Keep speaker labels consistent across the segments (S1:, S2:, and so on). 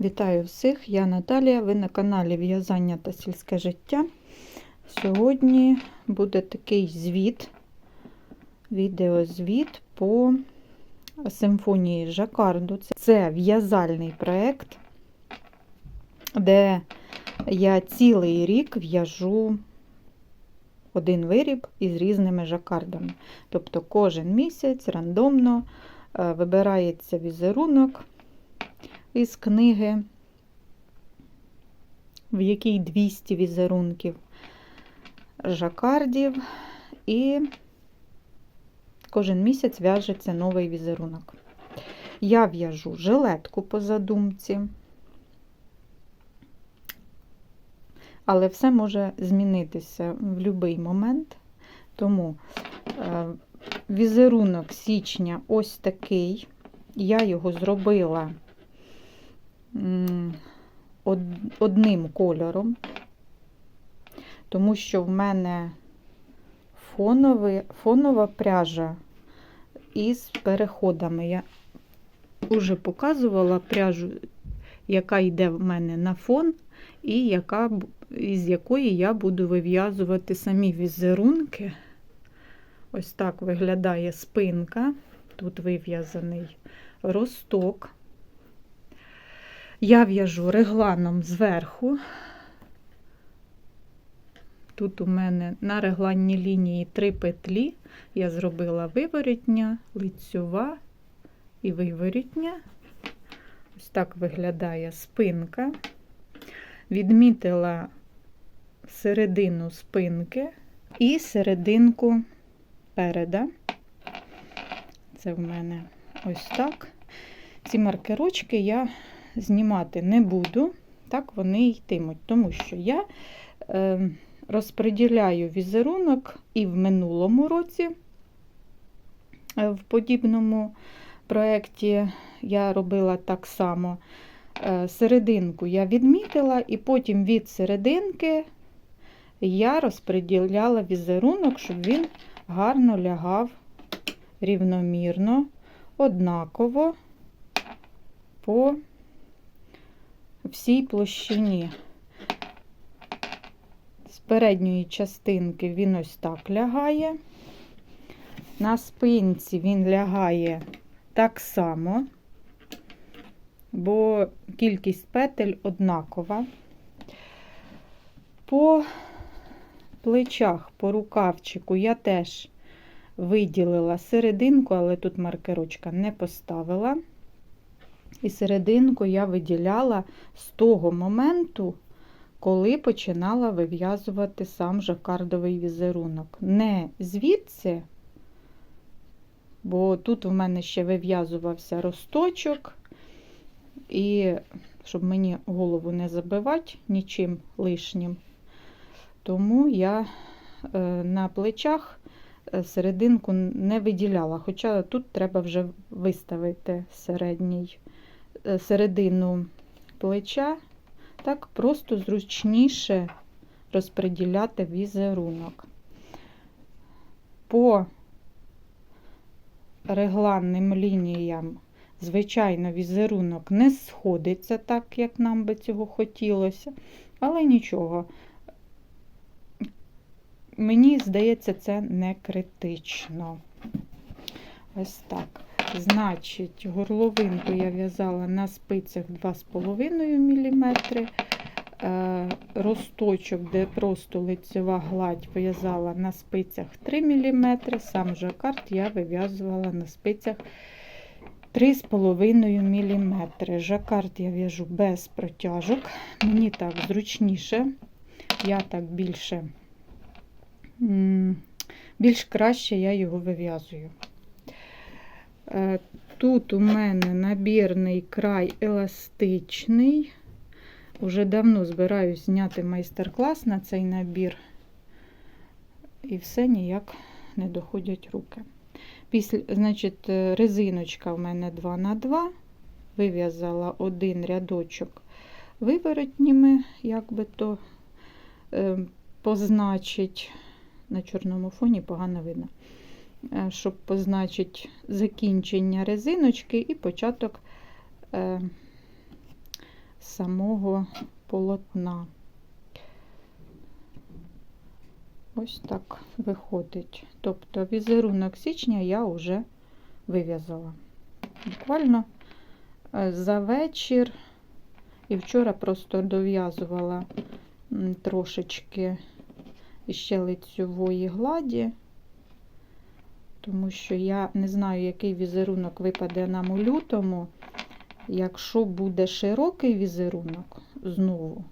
S1: Вітаю всіх! Я Наталія. Ви на каналі В'язання та сільське життя. Сьогодні буде такий звіт, відеозвіт по симфонії Жакарду. Це в'язальний проєкт, де я цілий рік в'яжу один виріб із різними жакардами. Тобто кожен місяць рандомно е, вибирається візерунок із книги, в якій 200 візерунків жакардів, і кожен місяць в'яжеться новий візерунок. Я в'яжу жилетку по задумці, але все може змінитися в будь-який момент. Тому е, візерунок січня ось такий. Я його зробила одним кольором, тому що в мене фоновий, фонова пряжа із переходами. Я вже показувала пряжу, яка йде в мене на фон, і яка, із якої я буду вив'язувати самі візерунки. Ось так виглядає спинка. Тут вив'язаний росток. Я в'яжу регланом зверху. Тут у мене на регланній лінії три петлі. Я зробила виворітня, лицьова і виворітня. Ось так виглядає спинка. Відмітила середину спинки і серединку переда. Це в мене ось так. Ці маркерочки я знімати не буду, так вони йтимуть, тому що я е, розподіляю візерунок і в минулому році, е, в подібному проєкті я робила так само. Е, серединку я відмітила, і потім від серединки я розподіляла візерунок, щоб він гарно лягав рівномірно, однаково по всій площині. З передньої частинки він ось так лягає. На спинці він лягає так само, бо кількість петель однакова. По плечах, по рукавчику я теж виділила серединку, але тут маркерочка не поставила. І серединку я виділяла з того моменту, коли починала вив'язувати сам жакардовий візерунок. Не звідси, бо тут у мене ще вив'язувався росточок, і щоб мені голову не забивати нічим лишнім, тому я е, на плечах е, серединку не виділяла, хоча тут треба вже виставити середній середину плеча, так просто зручніше розподіляти візерунок. По регланним лініям, звичайно, візерунок не сходиться так, як нам би цього хотілося, але нічого. Мені здається, це не критично. Ось так. Значить, горловинку я в'язала на спицях 2,5 мм. Е, росточок, де просто лицева гладь, в'язала на спицях 3 мм. Сам жакард я вив'язувала на спицях 3,5 мм. Жакард я в'яжу без протяжок. Мені так зручніше, я так більше, більш краще я його вив'язую. Е, тут у мене набірний край еластичний. Уже давно збираюсь зняти майстер-клас на цей набір, і все ніяк не доходять руки. Після, значить, е, резиночка в мене 2 на 2 вив'язала один рядочок виворотніми, як би то е, позначить. На чорному фоні погано видно. Е, щоб позначити закінчення резиночки і початок е, самого полотна. Ось так виходить. Тобто візерунок січня я вже вив'язала. Буквально е, за вечір і вчора просто дов'язувала трошечки іще лицьової гладі, тому що я не знаю, який візерунок випаде нам у лютому. Якщо буде широкий візерунок знову,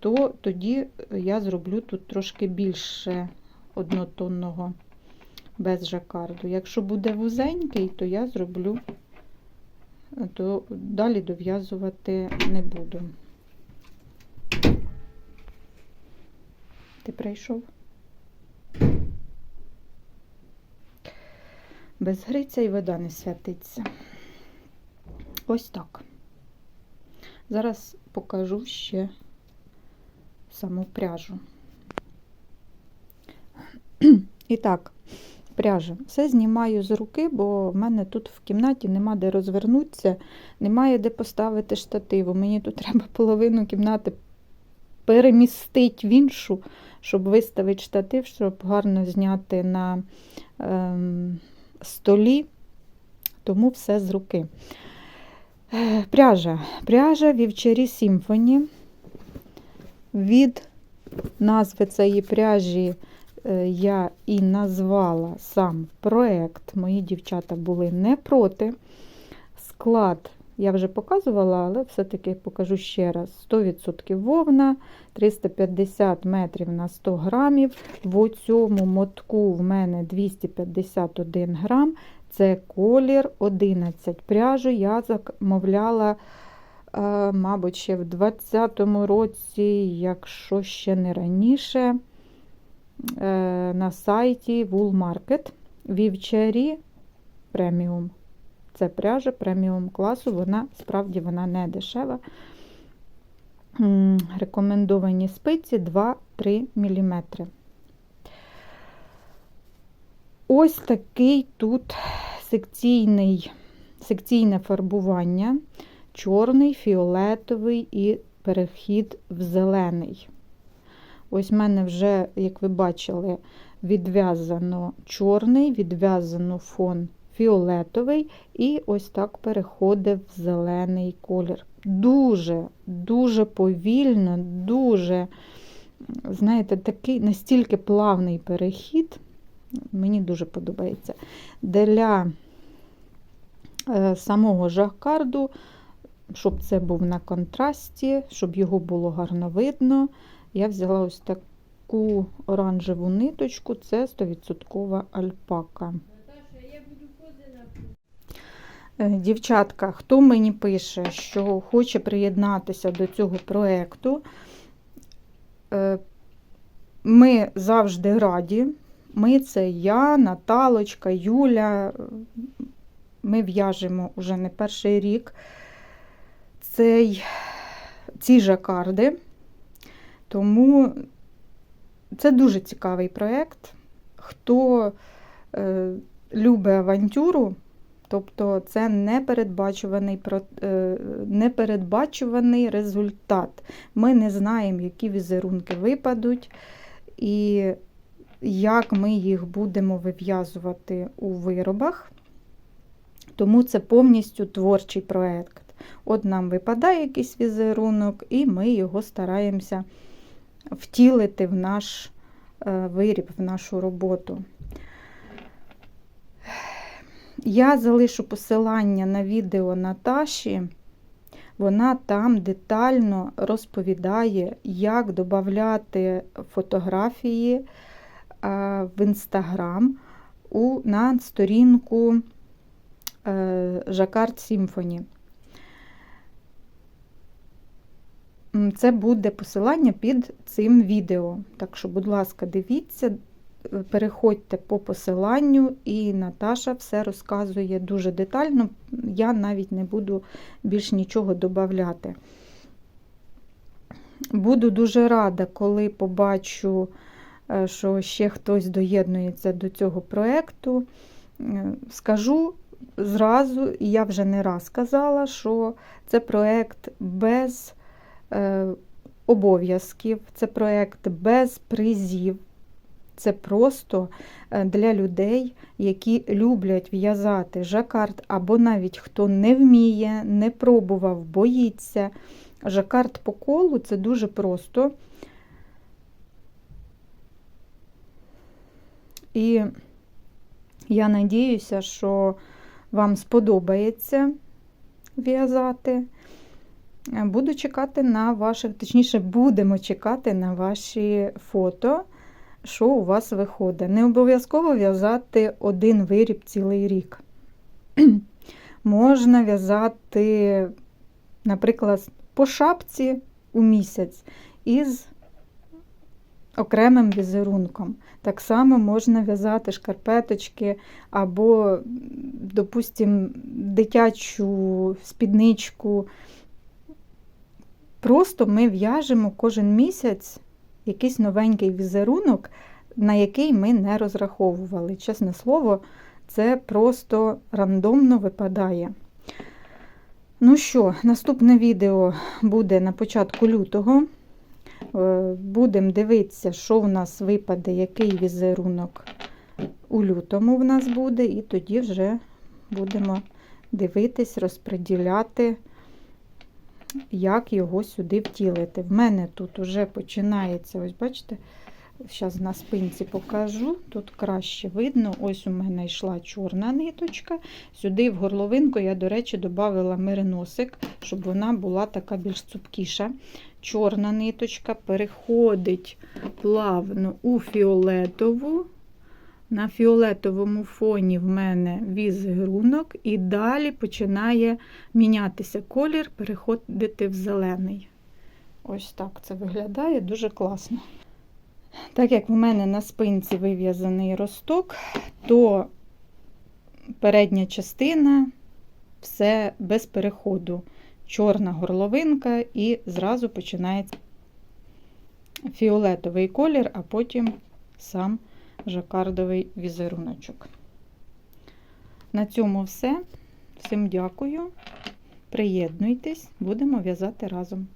S1: то тоді я зроблю тут трошки більше однотонного без жакарду. Якщо буде вузенький, то я зроблю, то далі дов'язувати не буду. Ти прийшов? Без гриця і вода не святиться. Ось так. Зараз покажу ще саму пряжу. І так, пряжа. Все знімаю з руки, бо в мене тут в кімнаті нема де розвернутися, немає де поставити штативу. Мені тут треба половину кімнати перемістити в іншу, щоб виставити штатив, щоб гарно зняти на ем, столі, тому все з руки. Е, Пряжа. Пряжа Вівчарі Сімфоні. Від назви цієї пряжі е, я і назвала сам проект. Мої дівчата були не проти. Склад я вже показувала, але все-таки покажу ще раз: 100% вовна, 350 метрів на 100 грамів. В цьому мотку в мене 251 грам. Це колір 11 пряжу. Я замовляла, е, мабуть, ще в 2020 році, якщо ще не раніше, е, на сайті Wool Market. Вівчарі преміум. Це пряжа преміум класу, вона справді вона не дешева. Рекомендовані спиці 2-3 мм. Ось такий тут секційний, секційне фарбування, чорний, фіолетовий і перехід в зелений. Ось в мене вже, як ви бачили, відв'язано чорний, відв'язано фон фіолетовий, і ось так переходить в зелений колір. Дуже, дуже повільно, дуже, знаєте, такий настільки плавний перехід. Мені дуже подобається. Для е, самого жакарду, щоб це був на контрасті, щоб його було гарно видно, я взяла ось таку оранжеву ниточку, це 100% альпака. Е, Дівчатка, хто мені пише, що хоче приєднатися до цього проєкту, е, ми завжди раді. Ми це я, Наталочка, Юля. Ми в'яжемо вже не перший рік цей, ці жакарди. Тому це дуже цікавий проєкт. Хто е, любить авантюру, тобто це непередбачуваний, е, непередбачуваний результат. Ми не знаємо, які візерунки випадуть. І як ми їх будемо вив'язувати у виробах. Тому це повністю творчий проєкт. От нам випадає якийсь візерунок, і ми його стараємося втілити в наш е, виріб, в нашу роботу. Я залишу посилання на відео Наташі. Вона там детально розповідає, як додати фотографії в інстаграм на сторінку е, Жакард Symphony. Це буде посилання під цим відео. Так що, будь ласка, дивіться, е, переходьте по посиланню, і Наташа все розказує дуже детально. Я навіть не буду більш нічого додати. Буду дуже рада, коли побачу, е, що ще хтось доєднується до цього проєкту. Е, Скажу зразу, і я вже не раз казала, що це проєкт без е, обов'язків, це проєкт без призів. Це просто е, для людей, які люблять в'язати жакард, або навіть хто не вміє, не пробував, боїться. Жакард по колу це дуже просто. І я надіюся, що вам сподобається в'язати. Буду чекати на ваших, точніше, будемо чекати на ваші фото, що у вас виходить. Не обов'язково в'язати один виріб цілий рік. Можна в'язати, наприклад, по шапці у місяць із окремим візерунком. Так само можна в'язати шкарпеточки або, допустимо, дитячу спідничку. Просто ми в'яжемо кожен місяць якийсь новенький візерунок, на який ми не розраховували. Чесне слово, це просто рандомно випадає. Ну що, наступне відео буде на початку лютого. Е, Будемо дивитися, що в нас випаде, який візерунок у лютому в нас буде, і тоді вже будемо дивитись, розподіляти, як його сюди втілити. В мене тут вже починається, ось бачите, зараз на спинці покажу, тут краще видно. Ось у мене йшла чорна ниточка. Сюди в горловинку я, до речі, додала мериносик, щоб вона була така більш цупкіша. Чорна ниточка переходить плавно у фіолетову. На фіолетовому фоні в мене візерунок, і далі починає мінятися колір, переходити в зелений. Ось так це виглядає дуже класно. Так як в мене на спинці вив'язаний росток, то передня частина все без переходу. Чорна горловинка, і зразу починається фіолетовий колір, а потім сам жакардовий візеруночок. На цьому все. Всім дякую. Приєднуйтесь, будемо в'язати разом.